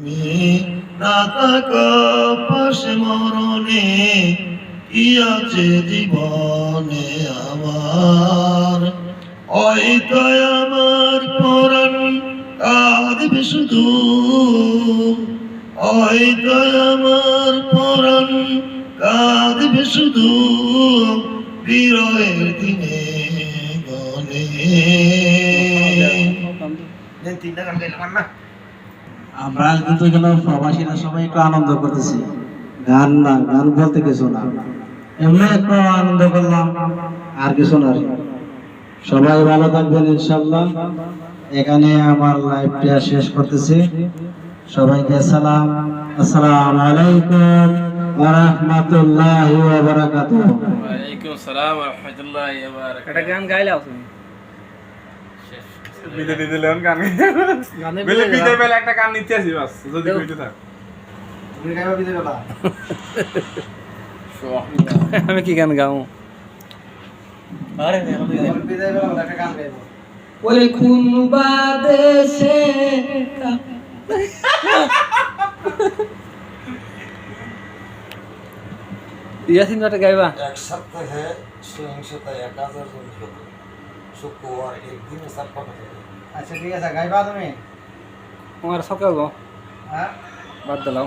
না থাকা পাশে মরণে কি আছে জীবনে আমার হয়তো আমার পরাণ কাঁদবে শুধু হয়তো আমার পরাণ কাঁদবে শুধু বিরয়ের দিনে গনে তিনটা গান গাইলাম না আমরা কিন্তু এখানে প্রবাসীরা সবাই একটু আনন্দ করতেছি। গান না গান বলতে কিছু না। এমনি একটু আনন্দ করলাম। আর কিছু না। সবাই ভালো থাকবেন ইনশাল্লাহ এখানে আমার লাইভটা শেষ করতেছি। সবাইকে সালাম। আসসালাম আলাইকুম ওয়া রাহমাতুল্লাহি ওয়া বারাকাতুহু। ওয়ালাইকুম আসসালাম ওয়া রাহমাতুল্লাহি ওয়া বারাকাতুহু। একটা গান গাইলাও তুমি। বিলে দিয়ে দিলেন গান। গানে বিলে বিলে বিলে। বেলা একটা গান নিতে আসি বাস যদি। কইতে থাক। তুমি গাইবা বিদে গেলা আমি কি গান গাও? বিদে গেলা একটা গান গাইবো। ওই কোন বাদেশে ইয়াসিন গাইবা? এক সপ্তাহে সহিংসতা এক হাজার জন আচ্ছা ঠিক আছে গাইবা তুমি? তোমার সকাল গো হ্যাঁ। বাদ দিলাও